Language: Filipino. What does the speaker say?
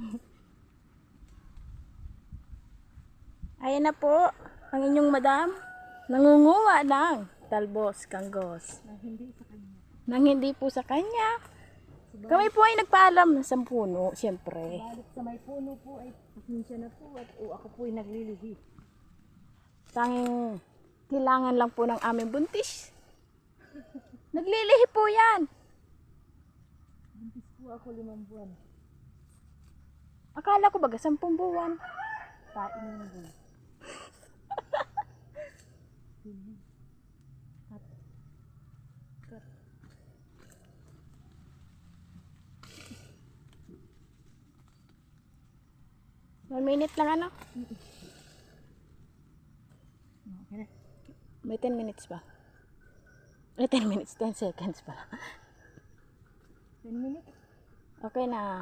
Ayan na po, ang inyong madam. Nangunguha ng talbos, kanggos. Na hindi sa kanya. Nang hindi po sa kanya. Kami po ay nagpaalam sa puno, siyempre. Balik sa may puno po ay pasensya na po at o ako po ay naglilihi. Tanging kailangan lang po ng aming buntis. Naglilihi po yan. Buntis po ako limang buwan. Akala ko baga sampung buwan. Ng buwan. At kat One minute lang ano? okay. May 10 minutes pa. May 10 minutes, 10 seconds pa. 10 minutes. Okay na.